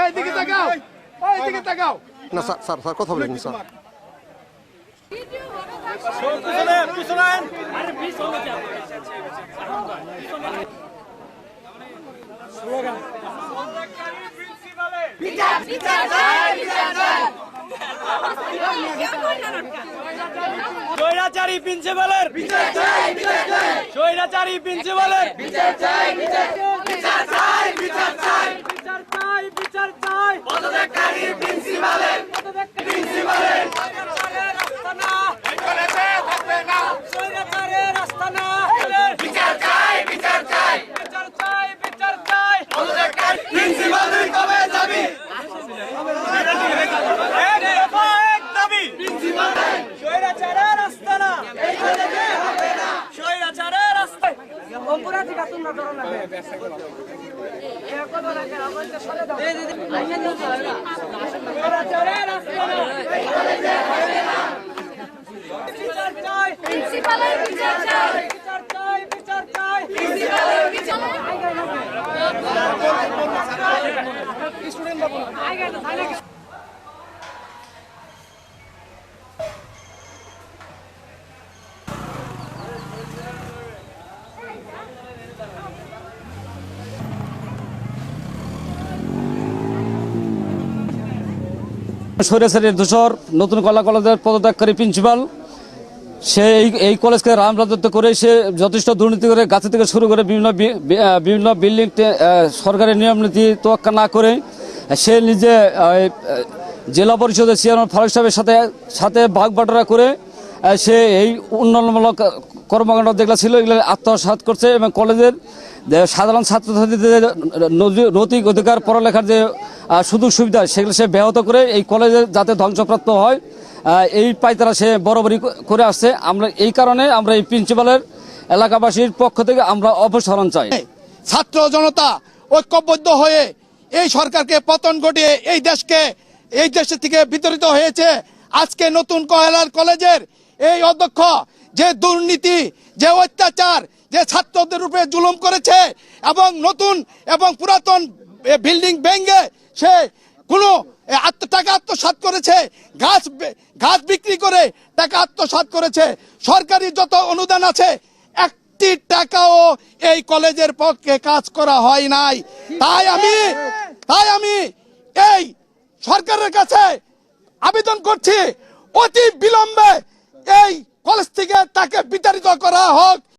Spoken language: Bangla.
এইদিকে তাকাও। এইদিকে তাকাও। না স্যার স্যার স্যার কথা বলেন স্যার। স্বৈরাচারী প্রিন্সিপালের। স্বৈরাচারী প্রিন্সিপালের বিচার চাই বিচার চাই বিচার চাই বিচার চাই বিচার চাই পদত্যাগকারী প্রিন্সিপালের প্রিন্সিপালের স্বৈরাচারের আস্তানা স্বৈরাচারের আস্তানা বিচার চাই বিচার চাই বিচার চাই বিচার চাই পদত্যাগকারী প্রিন্সিপাল তুই কবে যাবি এক দফা এক দাবি স্বৈরাচারের আস্তানা স্বৈরাচারের আস্তানা আস্তানা বিচার চাই প্রিন্সিপালের বিচার চাই। বিচার চাই। বিচার চাই প্রিন্সিপালের বিচার সৈরাচারের দোষর নতুন কলা কলেজের পদত্যাগকারী প্রিন্সিপাল সে এই কলেজকে রাম রাজত্ব করে সে যথেষ্ট দুর্নীতি করে গাছে থেকে শুরু করে বিভিন্ন বিভিন্ন বিল্ডিং সরকারের নিয়ম নীতি তোয়াক্কা না করে, সে নিজে জেলা পরিষদের চেয়ারম্যান ফারুক সাহেবের সাথে সাথে ভাগ বাটোয়ারা করে সে এই উন্নয়নমূলক কর্মকাণ্ড যেগুলো ছিল এগুলো আত্মসাৎ করছে এবং কলেজের সাধারণ ছাত্রছাত্রীদের নৈতিক অধিকার, পড়ালেখার যে সুযোগ সুবিধা সেগুলো সে ব্যাহত করে এই কলেজে যাতে ধ্বংসপ্রাপ্ত হয় এই পাইতারা সে বরাবরই করে আসছে। আমরা এই কারণে আমরা এই প্রিন্সিপালের এলাকাবাসীর পক্ষ থেকে আমরা অপসারণ চাই। ছাত্র জনতা ঐক্যবদ্ধ হয়ে এই সরকারকে পতন ঘটিয়ে এই দেশকে, এই দেশ থেকে বিতরিত হয়েছে। আজকে নতুন কয়লার কলেজের এই অধ্যক্ষ যে দুর্নীতি, যে অত্যাচার, যে ছাত্রদের উপরে জুলুম করেছে এবং নতুন এবং পুরাতন বিল্ডিং ভেঙে সে কোনো টাকা আত্মসাৎ করেছে, গাছ গাছ বিক্রি করে টাকা আত্মসাৎ করেছে। সরকারি যত অনুদান আছে, একটি টাকাও এই কলেজের পক্ষে কাজ করা হয় নাই। তাই আমি তাই আমি এই সরকারের কাছে আবেদন করছি, অতি বিলম্বে এই কলেজ থেকে তাকে বিতাড়িত করা হোক।